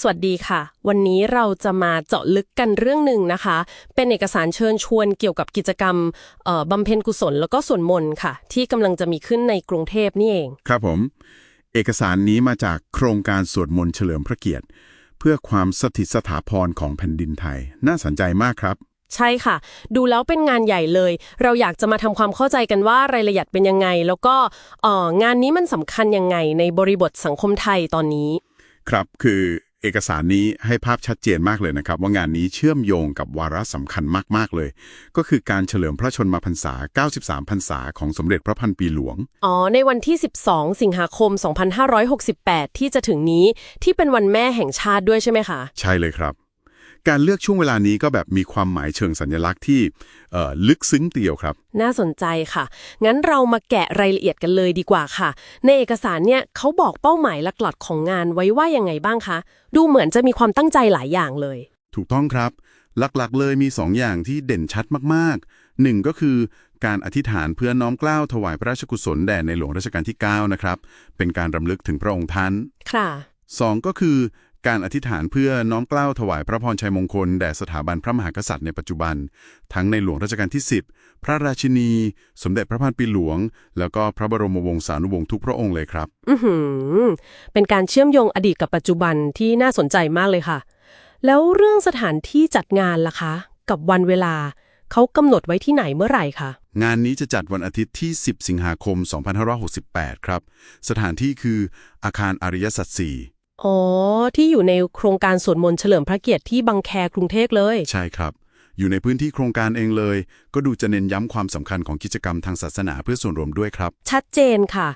สวัสดีค่ะ วันนี้เราจะมาเจาะลึกกันเรื่องหนึ่งนะคะ เป็นเอกสารเชิญชวนเกี่ยวกับกิจกรรมเอ่อบำเพ็ญกุศลแล้วก็ส่วนมนต์ค่ะ ที่กำลังจะมีขึ้นในกรุงเทพนี่เอง ครับผม เอกสารนี้มาจากโครงการสวดมนต์เฉลิมพระเกียรติ เพื่อความสถิตสถาพรของแผ่นดินไทย น่าสนใจมากครับ ใช่ค่ะ ดูแล้วเป็นงานใหญ่เลย เราอยากจะมาทำความเข้าใจกันว่ารายละเอียดเป็นยังไง แล้วก็เอ่องานนี้มันสำคัญยังไงในบริบทสังคมไทยตอนนี้ ครับคือ เอกสารนี้ให้ภาพชัดเจนมากเลยนะครับ ว่างานนี้เชื่อมโยงกับวาระสำคัญมากๆเลย ก็คือการเฉลิมพระชนมพรรษา 93 พรรษาของสมเด็จพระพันปีหลวง อ๋อ ในวันที่ 12 สิงหาคม 2568 ที่จะถึงนี้ที่เป็นวันแม่แห่งชาติด้วยใช่ไหมคะ ใช่เลยครับ การเลือกช่วงเวลานี้ก็แบบมีความหมายเชิงสัญลักษณ์ที่เอ่อลึกซึ้งเตียวครับ น่าสนใจค่ะ งั้นเรามาแกะรายละเอียดกันเลยดีกว่าค่ะ ในเอกสารเนี่ยเขาบอกเป้าหมายหลักๆของงานไว้ว่ายังไงบ้างคะ ดูเหมือนจะมีความตั้งใจหลายอย่างเลย ถูกต้องครับหลักๆ เลยมี 2อย่างที่เด่นชัดมากๆ 1 ก็คือการอธิษฐานเพื่อน้อมเกล้าวถวายพระราชกุศลแด่ในหลวงรัชกาลที่ 9 นะครับ เป็นการรำลึกถึงพระองค์ท่านค่ะ 2 ก็คือ การอธิษฐานเพื่อน้อมเกล้าวถวายพระพรชัยมงคลแด่สถาบันพระมหากษัตริย์ในปัจจุบัน ทั้งในหลวงรัชกาลที่ 10 พระราชินี สมเด็จพระพันปีหลวง แล้วก็พระบรมวงศานุวงศ์ทุกพระองค์เลยครับ อือหือ เป็นการเชื่อมโยงอดีตกับปัจจุบันที่น่าสนใจมากเลยค่ะ แล้วเรื่องสถานที่จัดงานล่ะคะ กับวันเวลาเขากำหนดไว้ที่ไหนเมื่อไหร่คะงานนี้จะจัดวันอาทิตย์ที่ 10 สิงหาคม 2568 ครับ สถานที่คืออาคารอริยสัจสี่ อ๋อ ที่อยู่ในโครงการสวดมนต์เฉลิมพระเกียรติที่บางแคกรุงเทพเลย ใช่ครับ อยู่ในพื้นที่โครงการเองเลย ก็ดูจะเน้นย้ำความสำคัญของกิจกรรมทางศาสนาเพื่อส่วนรวมด้วยครับ ชัดเจนค่ะ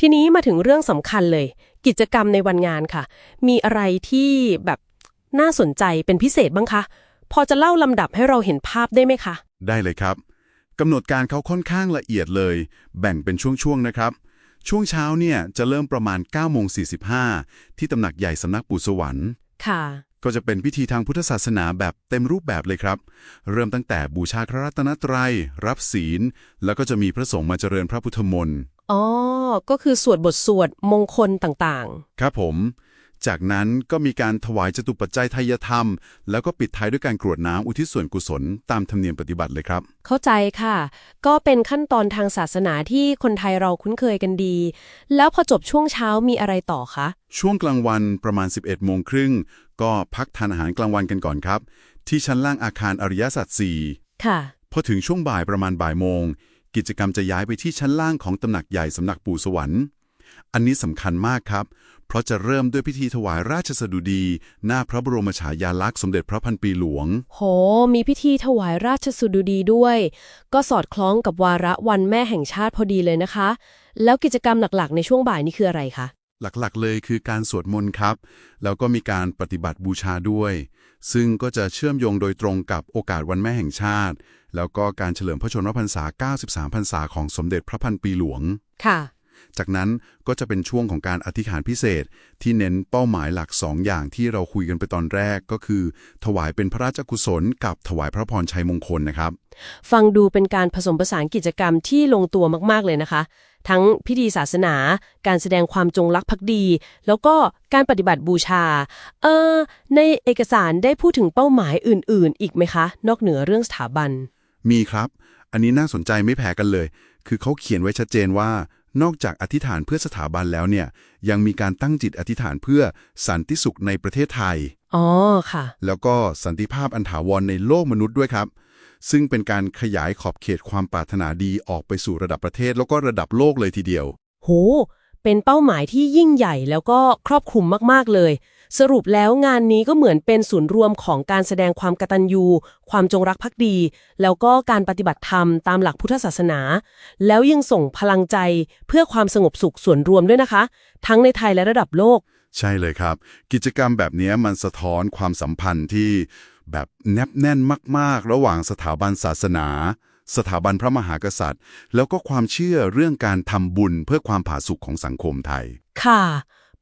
ทีนี้มาถึงเรื่องสำคัญเลย กิจกรรมในวันงานค่ะ มีอะไรที่แบบน่าสนใจเป็นพิเศษบ้างคะ พอจะเล่าลำดับให้เราเห็นภาพได้ไหมคะ ได้เลยครับกำหนดการเขาค่อนข้างละเอียดเลย แบ่งเป็นช่วงๆนะครับ ช่วงเช้าเนี่ยจะเริ่มประมาณ9โมง45 ที่ตำหนักใหญ่สำนักปู่สวรรค์ค่ะ ก็จะเป็นพิธีทางพุทธศาสนาแบบเต็มรูปแบบเลยครับ เริ่มตั้งแต่บูชาพระรัตนตรัย รับศีล แล้วก็จะมีพระสงฆ์มาเจริญพระพุทธมนต์อ๋อ ก็คือสวดบทสวดมงคลต่างครับผม จากนั้นก็มีการถวายจตุปัจจัยไทยธรรม แล้วก็ปิดท้ายด้วยการกรวดน้ำอุทิศส่วนกุศล ตามธรรมเนียมปฏิบัติเลยครับๆเข้าใจค่ะ ก็เป็นขั้นตอนทางศาสนาที่คนไทยเราคุ้นเคยกันดี แล้วพอจบช่วงเช้ามีอะไรต่อคะ ช่วงกลางวันประมาณ 11โมงครึ่งก็พักทานอาหารกลางวันกันก่อนครับ ที่ชั้นล่างอาคารอริยสัจสี่ค่ะพอถึงช่วงบ่ายประมาณบ่ายโมง กิจกรรมจะย้ายไปที่ชั้นล่างของตำหนักใหญ่สำนักปู่สวรรค์ อันนี้สำคัญมากครับ เพราะจะเริ่มด้วยพิธีถวายราชสดุดี หน้าพระบรมฉายาลักษณ์สมเด็จพระพันปีหลวง โห มีพิธีถวายราชสุดุดีด้วย ก็สอดคล้องกับวาระวันแม่แห่งชาติพอดีเลยนะคะ แล้วกิจกรรมหลักๆ ในช่วงบ่ายนี่คืออะไรคะหลักๆ เลยคือการสวดมนต์ครับ แล้วก็มีการปฏิบัติบูชาด้วย ซึ่งก็จะเชื่อมโยงโดยตรงกับโอกาสวันแม่แห่งชาติ แล้วก็การเฉลิมพระชนมพรรษา 93 พรรษาของสมเด็จพระพันปีหลวง ค่ะ จากนั้นก็จะเป็นช่วงของการอธิษฐานพิเศษ ที่เน้นเป้าหมายหลักสองอย่างที่เราคุยกันไปตอนแรกก็คือ ถวายเป็นพระราชกุศล กับถวายพระพรชัยมงคลนะครับ ฟังดูเป็นการผสมผสานกิจกรรมที่ลงตัวมากๆเลยนะคะ ทั้งพิธีศาสนา การแสดงความจงรักภักดี แล้วก็การปฏิบัติบูชา เอ่อในเอกสารได้พูดถึงเป้าหมายอื่น ๆ อีกไหมคะ นอกเหนือเรื่องสถาบัน มีครับ อันนี้น่าสนใจไม่แพ้กันเลย คือเขาเขียนไว้ชัดเจนว่า นอกจากอธิษฐานเพื่อสถาบันแล้วเนี่ย ยังมีการตั้งจิตอธิษฐานเพื่อสันติสุขในประเทศไทย อ๋อ ค่ะ แล้วก็สันติภาพอันถาวรในโลกมนุษย์ด้วยครับ ซึ่งเป็นการขยายขอบเขตความปรารถนาดีออกไปสู่ระดับประเทศแล้วก็ระดับโลกเลยทีเดียว โห เป็นเป้าหมายที่ยิ่งใหญ่แล้วก็ครอบคลุมมาก ๆ เลย สรุปแล้วงานนี้ก็เหมือนเป็นศูนย์รวมของการแสดงความกตัญญู ความจงรักภักดี แล้วก็การปฏิบัติธรรมตามหลักพุทธศาสนา แล้วยังส่งพลังใจเพื่อความสงบสุขส่วนรวมด้วยนะคะ ทั้งในไทยและระดับโลก ใช่เลยครับ กิจกรรมแบบนี้มันสะท้อนความสัมพันธ์ที่แบบแนบแน่นมาก ๆ ระหว่างสถาบันศาสนา สถาบันพระมหากษัตริย์ แล้วก็ความเชื่อเรื่องการทำบุญเพื่อความผาสุกของสังคมไทย ค่ะ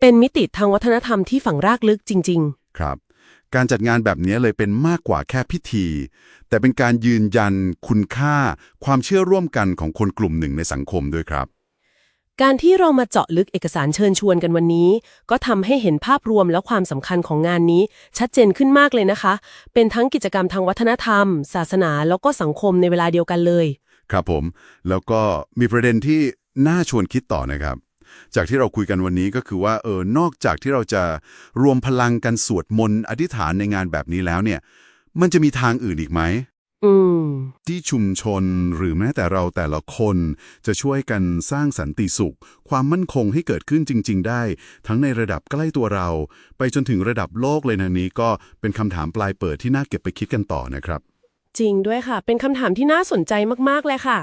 เป็นมิติทางวัฒนธรรมที่ฝังรากลึกจริงครับ การจัดงานแบบนี้เลยเป็นมากกว่าแค่พิธี แต่เป็นการยืนยัน คุณค่า ความเชื่อร่วมกันของคนกลุ่มหนึ่งในสังคมด้วยครับ การที่เรามาเจาะลึกเอกสารเชิญชวนกันวันนี้ ก็ทำให้เห็นภาพรวมและความสำคัญของงานนี้ ชัดเจนขึ้นมากเลยนะคะ เป็นทั้งกิจกรรมทางวัฒนธรรม ศาสนา แล้วก็สังคมในเวลาเดียวกันเลย ครับผม แล้วก็มีประเด็นที่น่าชวนคิดต่อนะครับ จากที่เราคุยกันวันนี้ก็คือว่าเออนอกจากที่เราจะรวมพลังกันสวดมนต์อธิษฐานในงานแบบนี้แล้วเนี่ย มันจะมีทางอื่นอีกไหมอืมที่ชุมชนหรือแม้แต่เราแต่ละคนจะช่วยกันสร้างสันติสุข ความมั่นคงให้เกิดขึ้นจริง ๆ ได้ ทั้งในระดับใกล้ตัวเรา ไปจนถึงระดับโลกเลยนะนี้ก็เป็นคำถามปลายเปิดที่น่าเก็บไปคิดกันต่อนะครับ จริงด้วยค่ะ เป็นคำถามที่น่าสนใจมาก ๆ เลยค่ะ